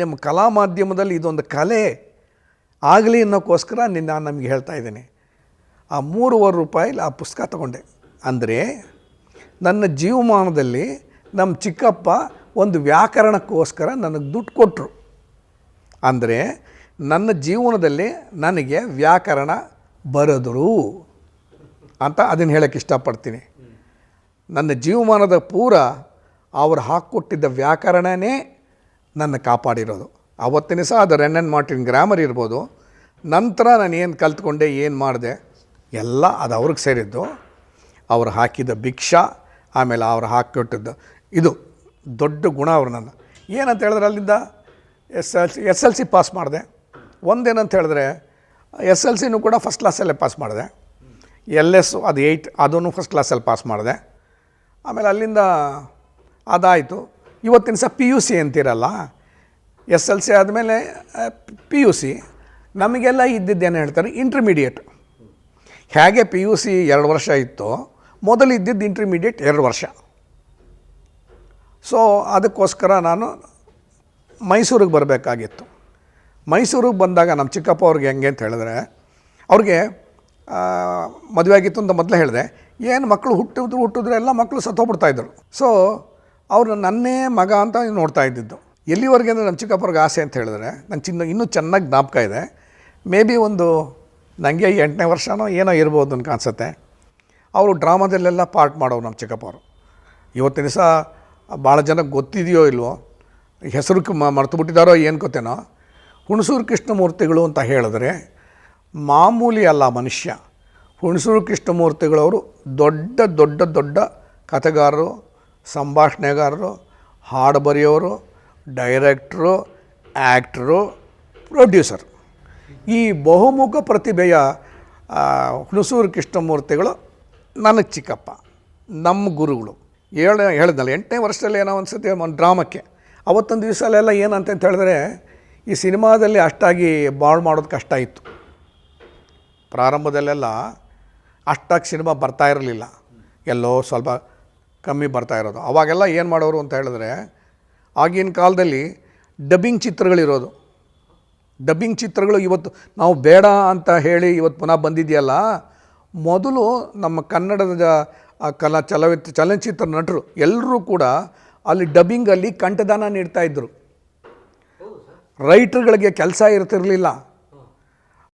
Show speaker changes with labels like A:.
A: ನಿಮ್ಮ ಕಲಾ ಮಾಧ್ಯಮದಲ್ಲಿ ಇದೊಂದು ಕಲೆ ಆಗಲಿ ಅನ್ನೋಕ್ಕೋಸ್ಕರ ನಿನ್ನ ನಾನು ನಮಗೆ ಹೇಳ್ತಾ ಇದ್ದೀನಿ. ಆ ಮೂರುವರೆ ರೂಪಾಯಿಲಿ ಆ ಪುಸ್ತಕ ತಗೊಂಡೆ. ಅಂದರೆ ನನ್ನ ಜೀವಮಾನದಲ್ಲಿ ನಮ್ಮ ಚಿಕ್ಕಪ್ಪ ಒಂದು ವ್ಯಾಕರಣಕ್ಕೋಸ್ಕರ ನನಗೆ ದುಡ್ಡು ಕೊಟ್ಟರು ಅಂದರೆ ನನ್ನ ಜೀವನದಲ್ಲಿ ನನಗೆ ವ್ಯಾಕರಣ ಬರೆದರು ಅಂತ ಅದನ್ನು ಹೇಳೋಕ್ಕೆ ಇಷ್ಟಪಡ್ತೀನಿ. ನನ್ನ ಜೀವಮಾನದ ಪೂರ ಅವ್ರು ಹಾಕ್ಕೊಟ್ಟಿದ್ದ ವ್ಯಾಕರಣನೇ ನನ್ನ ಕಾಪಾಡಿರೋದು. ಆವತ್ತಿನ ಸಹ ಅದು ರೆನ್ ಆ್ಯಂಡ್ ಮಾರ್ಟಿನ್ ಗ್ರಾಮರ್ ಇರ್ಬೋದು. ನಂತರ ನಾನು ಏನು ಕಲ್ತ್ಕೊಂಡೆ, ಏನು ಮಾಡಿದೆ, ಎಲ್ಲ ಅದು ಅವ್ರಿಗೆ ಸೇರಿದ್ದು. ಅವ್ರು ಹಾಕಿದ ಭಿಕ್ಷಾ, ಆಮೇಲೆ ಅವ್ರು ಹಾಕಿಕೊಟ್ಟಿದ್ದು ಇದು ದೊಡ್ಡ ಗುಣ ಅವ್ರು ನನ್ನ. ಏನಂತ ಹೇಳಿದ್ರೆ ಅಲ್ಲಿಂದ S L C, S L C pass ಮಾಡಿದೆ. ಒಂದೇನಂತ ಹೇಳಿದ್ರೆ, ಎಸ್ ಎಲ್ ಸಿನೂ ಕೂಡ ಫಸ್ಟ್ ಕ್ಲಾಸಲ್ಲೇ ಪಾಸ್ ಮಾಡಿದೆ. ಎಲ್ ಎಸ್ ಅದು ಏಯ್ಟ್ ಅದನ್ನು ಫಸ್ಟ್ ಕ್ಲಾಸಲ್ಲಿ ಪಾಸ್ ಮಾಡಿದೆ. ಆಮೇಲೆ ಅಲ್ಲಿಂದ ಅದಾಯಿತು. ಇವತ್ತಿನ ಸಹ ಪಿ ಯು ಸಿ ಅಂತಿರಲ್ಲ? ಎಸ್ ಎಲ್ ಸಿ ಆದಮೇಲೆ ಪಿ ಯು ಸಿ ನಮಗೆಲ್ಲ ಇದ್ದಿದ್ದೇನು ಹೇಳ್ತಾರೆ? ಇಂಟರ್ಮೀಡಿಯೇಟ್ ಹೇಗೆ ಪಿ ಯು ಸಿ ಎರಡು ವರ್ಷ ಇತ್ತು, ಮೊದಲು ಇದ್ದಿದ್ದು ಇಂಟರ್ಮೀಡಿಯೇಟ್ ಎರಡು ವರ್ಷ. ಸೊ ಅದಕ್ಕೋಸ್ಕರ ನಾನು ಮೈಸೂರಿಗೆ ಬರಬೇಕಾಗಿತ್ತು. ಮೈಸೂರಿಗೆ ಬಂದಾಗ ನಮ್ಮ ಚಿಕ್ಕಪ್ಪ ಅವ್ರಿಗೆ ಹೆಂಗೆ ಅಂತ ಹೇಳಿದ್ರೆ, ಅವ್ರಿಗೆ ಮದುವೆ ಆಗಿತ್ತು ಅಂತ ಮೊದಲೇ ಹೇಳಿದೆ. ಏನು ಮಕ್ಕಳು ಹುಟ್ಟಿದ್ರು, ಹುಟ್ಟಿದ್ರೆ ಎಲ್ಲ ಮಕ್ಕಳು ಸತ್ತೋಗ್ಬಿಡ್ತಾಯಿದ್ರು ಸೊ ಅವರು ನನ್ನೇ ಮಗ ಅಂತ ನೋಡ್ತಾ ಇದ್ದಿದ್ದು. ಎಲ್ಲಿವರೆಗೆ ಅಂದರೆ ನಮ್ಮ ಚಿಕ್ಕಪ್ಪವ್ರಿಗೆ ಆಸೆ ಅಂತ ಹೇಳಿದ್ರೆ ನನ್ನ ಚಿನ್ನ ಇನ್ನೂ ಚೆನ್ನಾಗಿ ಜ್ಞಾಪಕ ಇದೆ. ಮೇ ಬಿ ಒಂದು ನನಗೆ ಎಂಟನೇ ವರ್ಷನೋ ಏನೋ ಇರ್ಬೋದು ಅಂತ ಕಾಣಿಸುತ್ತೆ ಅವರು ಡ್ರಾಮಾದಲ್ಲೆಲ್ಲ ಪಾರ್ಟ್ ಮಾಡೋರು ನಮ್ಮ ಚಿಕ್ಕಪ್ಪವರು. ಇವತ್ತಿನ ದಿವಸ ಭಾಳ ಜನಕ್ಕೆ ಗೊತ್ತಿದೆಯೋ ಇಲ್ವೋ, ಹೆಸರು ಮರ್ತು ಬಿಟ್ಟಿದ್ದಾರೋ ಏನು ಗೊತ್ತೇನೋ, ಹುಣಸೂರು ಕೃಷ್ಣಮೂರ್ತಿಗಳು ಅಂತ ಹೇಳಿದ್ರೆ, ಮಾಮೂಲಿ ಅಲ್ಲ ಮನುಷ್ಯ. ಹುಣಸೂರು ಕೃಷ್ಣಮೂರ್ತಿಗಳವರು ದೊಡ್ಡ ದೊಡ್ಡ ದೊಡ್ಡ ಕಥೆಗಾರರು ಸಂಭಾಷಣೆಗಾರರು, ಹಾಡು ಬರೆಯೋರು, ಡೈರೆಕ್ಟ್ರು, ಆ್ಯಕ್ಟ್ರು, ಪ್ರೊಡ್ಯೂಸರ್. ಈ ಬಹುಮುಖ ಪ್ರತಿಭೆಯ ಹುಣಸೂರು ಕೃಷ್ಣಮೂರ್ತಿಗಳು ನನಗೆ ಚಿಕ್ಕಪ್ಪ, ನಮ್ಮ ಗುರುಗಳು. ಹೇಳ ಹೇಳಿದ್ನಲ್ಲ ಎಂಟನೇ ವರ್ಷದಲ್ಲಿ ಏನೋ ಅನ್ಸುತ್ತೆ ಒಂದು ಡ್ರಾಮಕ್ಕೆ. ಅವತ್ತೊಂದು ದಿವಸಲೆಲ್ಲ ಏನಂತ ಹೇಳಿದ್ರೆ, ಈ ಸಿನಿಮಾದಲ್ಲಿ ಅಷ್ಟಾಗಿ ಬಾಳ್ ಮಾಡೋದು ಕಷ್ಟ ಇತ್ತು. ಪ್ರಾರಂಭದಲ್ಲೆಲ್ಲ ಅಷ್ಟಾಗಿ ಸಿನಿಮಾ ಬರ್ತಾ ಇರಲಿಲ್ಲ. ಎಲ್ಲೋ ಸ್ವಲ್ಪ ಕಮ್ಮಿ ಬರ್ತಾ ಇರೋದು. ಅವಾಗೆಲ್ಲ ಏನು ಮಾಡೋರು ಅಂತ ಹೇಳಿದ್ರೆ, ಆಗಿನ ಕಾಲದಲ್ಲಿ ಡಬ್ಬಿಂಗ್ ಚಿತ್ರಗಳಿರೋದು. ಡಬ್ಬಿಂಗ್ ಚಿತ್ರಗಳು ಇವತ್ತು, ನಾವು ಬೇಡ ಅಂತ ಹೇಳಿ ಇವತ್ತು ಪುನಃ ಬಂದಿದೆಯಲ್ಲ, ಮೊದಲು ನಮ್ಮ ಕನ್ನಡದ ಕಲಾ ಚಲವಿತ್, ಚಲನಚಿತ್ರ ನಟರು ಎಲ್ಲರೂ ಕೂಡ ಅಲ್ಲಿ ಡಬ್ಬಿಂಗಲ್ಲಿ ಕಂಠದಾನ ನೀಡ್ತಾ ಇದ್ದರು ರೈಟ್ರುಗಳಿಗೆ ಕೆಲಸ ಇರ್ತಿರಲಿಲ್ಲ.